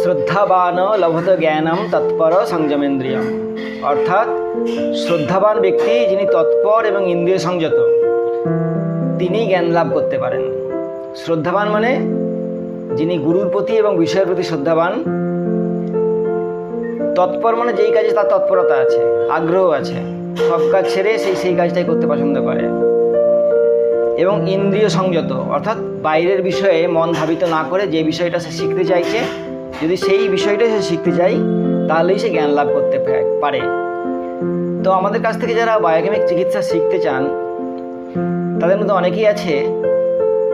শ্রদ্ধাবান লভত জ্ঞানম তৎপর সংযমেন্দ্রিয়ম। অর্থাৎ শ্রদ্ধাবান ব্যক্তি যিনি তৎপর এবং ইন্দ্রিয় সংযত তিনি জ্ঞান লাভ করতে পারেন। শ্রদ্ধাবান মানে যিনি গুরুর প্রতি এবং বিষয়ের প্রতি শ্রদ্ধাবান। তৎপর মানে যেই কাজে তার তৎপরতা আছে, আগ্রহ আছে, সব কাজ ছেড়ে সেই সেই কাজটাই করতে পছন্দ করে। এবং ইন্দ্রিয় সংযত অর্থাৎ বাইরের বিষয়ে মন ধাবিত না করে যে বিষয়টা সে শিখতে চাইছে যদি সেই বিষয়টা সে শিখতে চাই তাহলেই সে জ্ঞান লাভ করতে পারে। তো আমাদের কাছ থেকে যারা বায়োকেমিক চিকিৎসা শিখতে চান তাদের মধ্যে অনেকেই আছে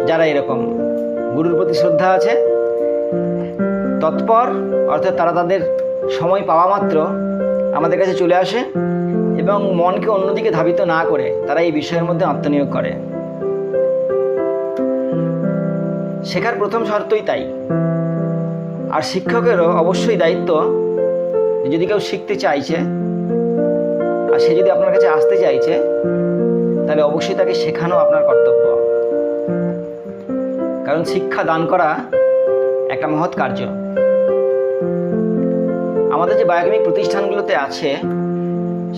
যারা এরকম। গুরুর প্রতি শ্রদ্ধা আছে তৎপর অর্থাৎ তারা তাদের সময় পাওয়া মাত্র আমাদের কাছে চলে আসে এবং মনকে অন্যদিকে ধাবিত না করে তারা এই বিষয়ের মধ্যে আত্মনিয়োগ করে। শেখার প্রথম শর্তই তাই। আর শিক্ষকেরও অবশ্যই দায়িত্ব যদি কেউ শিখতে চাইছে, আর সে যদি আপনার কাছে আসতে চাইছে, তাহলে অবশ্যই তাকে শেখানো আপনার কর্তব্য। কারণ শিক্ষা দান করা একটা মহৎ কার্য। আমাদের যে বায়োকেমিক প্রতিষ্ঠানগুলোতে আছে,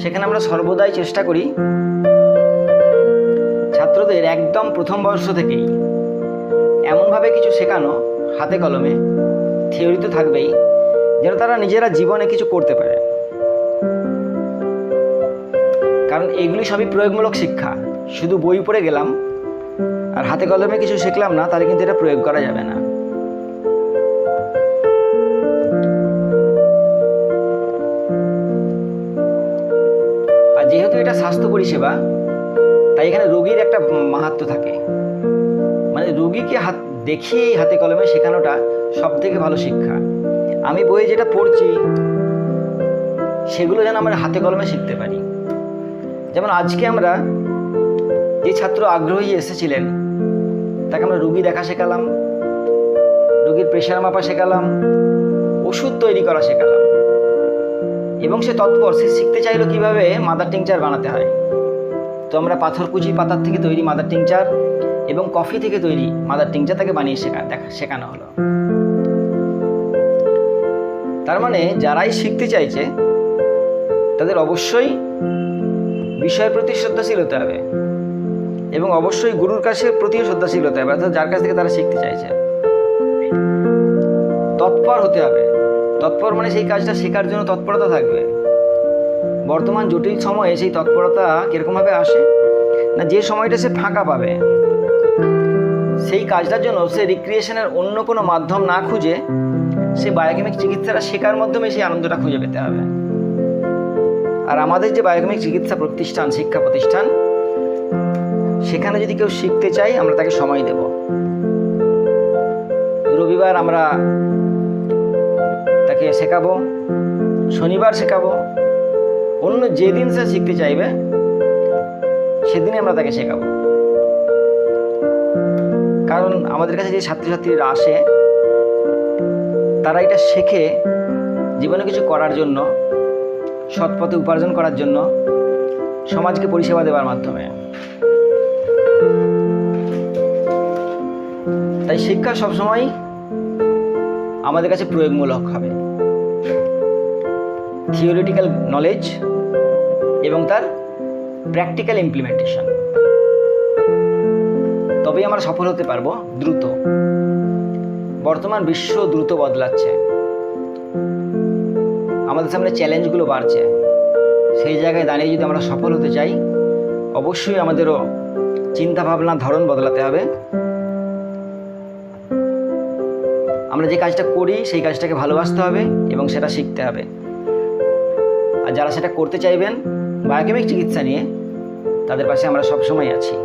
সেখানে আমরা সর্বদাই চেষ্টা করি ছাত্রদের একদম প্রথম বর্ষ থেকেই এমনভাবে কিছু শেখানো হাতে কলমে থিওরি তো থাকবেই, যেন তারা নিজেরা জীবনে কিছু করতে পারে। কারণ এগুলি সবই প্রয়োগমূলক শিক্ষা। শুধু বই পড়ে গেলাম আর হাতে কলমে কিছু শিখলাম না, তাহলে কিন্তু এটা প্রয়োগ করা যাবে না। আর যেহেতু এটা স্বাস্থ্য পরিষেবা, তাই এখানে রোগীর একটা মাহাত্ম থাকে। মানে রুগীকে হাত দেখিয়েই হাতে কলমে শেখানোটা সব থেকে ভালো শিক্ষা। আমি বইয়ে যেটা পড়ছি, সেগুলো যেন আমরা হাতে কলমে শিখতে পারি। যেমন আজকে আমরা যে ছাত্র আগ্রহী এসেছিলেন, তাকে আমরা রুগী দেখা শেখালাম, রুগীর প্রেশার মাপা শেখালাম, ওষুধ তৈরি করা শেখালাম। এবং সে তৎপর, সে শিখতে চাইলো কীভাবে মাদার টিংচার বানাতে হয়। তো আমরা পাথরকুচি পাতার থেকে তৈরি মাদার টিংচার এবং কফি থেকে তৈরি মাদার টিংচা তাকে বানিয়ে শেখা, দেখা, শেখানো হলো। তার মানে যারাই শিখতে চাইছে, তাদের অবশ্যই বিষয়ের প্রতি শ্রদ্ধাশীল হতে হবে এবং অবশ্যই গুরুর কাছে প্রতিও শ্রদ্ধাশীল হতে হবে, অর্থাৎ যার কাছ থেকে তারা শিখতে চাইছে। তৎপর হতে হবে। তৎপর মানে সেই কাজটা শেখার জন্য তৎপরতা থাকবে। বর্তমান জটিল সময়ে সেই তৎপরতা কীরকমভাবে আসে? না যে সময়টা সে ফাঁকা পাবে? সেই কাজটার জন্য সে রিক্রিয়েশনের অন্য কোনো মাধ্যম না খুঁজে সে বায়োকেমিক চিকিৎসাটা শেখার মাধ্যমে সেই আনন্দটা খুঁজে পেতে হবে। আর আমাদের যে বায়োকেমিক চিকিৎসা প্রতিষ্ঠান, শিক্ষা প্রতিষ্ঠান, সেখানে যদি কেউ শিখতে চাই আমরা তাকে সময় দেব। রবিবার আমরা তাকে শেখাবো, শনিবার শেখাবো, অন্য যেদিন সে শিখতে চাইবে সেদিনে আমরা তাকে শেখাবো। কারণ আমাদের কাছে যে ছাত্রছাত্রীরা আসে, তারা এটা শেখে জীবনে কিছু করার জন্য সৎ পথে উপার্জন করার জন্য, সমাজকে পরিষেবা দেওয়ার মাধ্যমে। তাই শিক্ষা সবসময় আমাদের কাছে প্রয়োগমূলক হবে। থিওরিটিক্যাল নলেজ এবং তার প্র্যাকটিক্যাল ইমপ্লিমেন্টেশন তবেই আমরা সফল হতে পারব, দ্রুত। বর্তমান বিশ্ব দ্রুত বদলাচ্ছে। আমাদের সামনে চ্যালেঞ্জগুলো বাড়ছে। সেই জায়গায় দাঁড়িয়ে যদি আমরা সফল হতে চাই, অবশ্যই আমাদেরও চিন্তা ভাবনার ধরন বদলাতে হবে। আমরা যে কাজটা করি, সেই কাজটাকে ভালোবাসতে হবে এবং সেটা শিখতে হবে। আর যারা সেটা করতে চাইবেন বায়োকেমিক চিকিৎসা নিয়ে, তাদের পাশে আমরা সবসময় আছি।